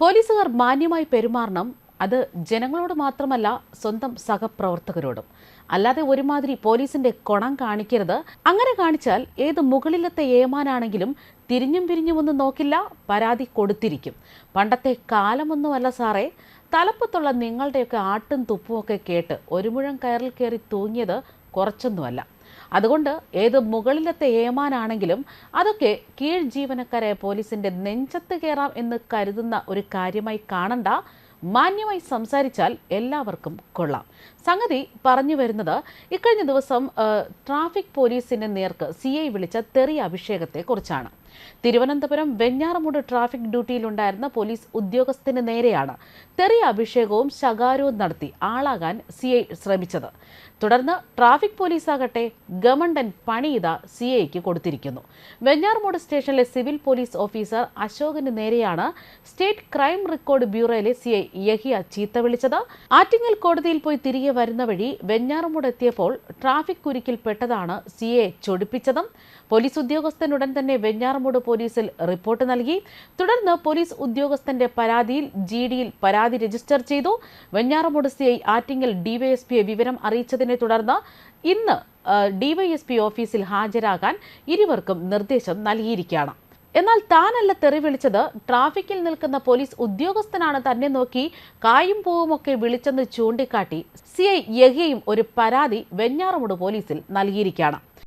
പോലീസുകാർ മാന്യമായി പെരുമാറണം. അത് ജനങ്ങളോട് മാത്രമല്ല സ്വന്തം സഹപ്രവർത്തകരോടും. അല്ലാതെ ഒരുമാതിരി പോലീസിന്റെ കൊണം കാണിക്കരുത്. അങ്ങനെ കാണിച്ചാൽ ഏത് മുകളിലത്തെ ഏമാനാണെങ്കിലും തിരിഞ്ഞും പിരിഞ്ഞുമൊന്നും നോക്കില്ല പരാതി കൊടുത്തിരിക്കും. പണ്ടത്തെ കാലമൊന്നുമല്ല സാറേ. തലപ്പത്തുള്ള നിങ്ങളുടെയൊക്കെ ആട്ടും തുപ്പുമൊക്കെ കേട്ട് ഒരു മുഴം കയറിൽ കയറി തൂങ്ങിയത് കുറച്ചൊന്നുമല്ല. അതുകൊണ്ട് ഏത് മുകളിലത്തെ ഏമാനാണെങ്കിലും അതൊക്കെ കീഴ് ജീവനക്കാരായ പോലീസിന്റെ നെഞ്ചത്ത് കയറാം എന്ന് കരുതുന്ന ഒരു കാര്യമായി കാണണ്ട. മാന്യമായി സംസാരിച്ചാൽ എല്ലാവർക്കും കൊള്ളാം. സംഗതി പറഞ്ഞു വരുന്നത് ഇക്കഴിഞ്ഞ ദിവസം ട്രാഫിക് പോലീസിന്റെ നേർക്ക് സി ഐ വിളിച്ച തെറി അഭിഷേകത്തെ കുറിച്ചാണ്. തിരുവനന്തപുരം വെഞ്ഞാറമൂട് ട്രാഫിക് ഡ്യൂട്ടിയിലുണ്ടായിരുന്ന പോലീസ് ഉദ്യോഗസ്ഥന് നേരെയാണ് തെറി അഭിഷേകവും ശകാരവും നടത്തി ആളാകാൻ സി ഐ ശ്രമിച്ചത്. തുടർന്ന് ട്രാഫിക് പോലീസാകട്ടെ ഗവൺമെന്റ് പണി ഇതാ സി ഐക്ക് കൊടുത്തിരിക്കുന്നു. വെഞ്ഞാറമൂട് സ്റ്റേഷനിലെ സിവിൽ പോലീസ് ഓഫീസർ അശോകന് നേരെയാണ് സ്റ്റേറ്റ് ക്രൈം റെക്കോർഡ് ബ്യൂറോയിലെ സി ഐ യഹിയ ചീത്ത വിളിച്ചത്. ആറ്റിങ്ങൽ കോടതിയിൽ പോയി തിരികെ വരുന്ന വഴി വെഞ്ഞാറമൂട് എത്തിയപ്പോൾ ട്രാഫിക് കുരുക്കിൽപ്പെട്ടതാണ് സി എ ചൊടിപ്പിച്ചതും. പോലീസ് ഉദ്യോഗസ്ഥനുടൻ തന്നെ വെഞ്ഞാറമൂട് പോലീസിൽ റിപ്പോർട്ട് നൽകി. തുടർന്ന് പോലീസ് ഉദ്യോഗസ്ഥന്റെ പരാതിയിൽ ജി ഡിയിൽ പരാതി രജിസ്റ്റർ ചെയ്തു. വെഞ്ഞാറമൂട് സി ഐ ആറ്റിങ്ങൽ ഡിവൈഎസ്പിയെ വിവരം അറിയിച്ചതിനെ തുടർന്ന് ഇന്ന് ഡിവൈഎസ്പി ഓഫീസിൽ ഹാജരാകാൻ ഇരുവർക്കും നിർദ്ദേശം നൽകിയിരിക്കുകയാണ്. എന്നാൽ താനല്ല തെറി വിളിച്ചത്. ട്രാഫിക്കിൽ നിൽക്കുന്ന പോലീസ് ഉദ്യോഗസ്ഥനാണ് തന്നെ നോക്കി കായും പൂവുമൊക്കെ വിളിച്ചെന്ന് ചൂണ്ടിക്കാട്ടി സി ഐ ഒരു പരാതി വെഞ്ഞാറമൂട് പോലീസിൽ നൽകിയിരിക്കുകയാണ്.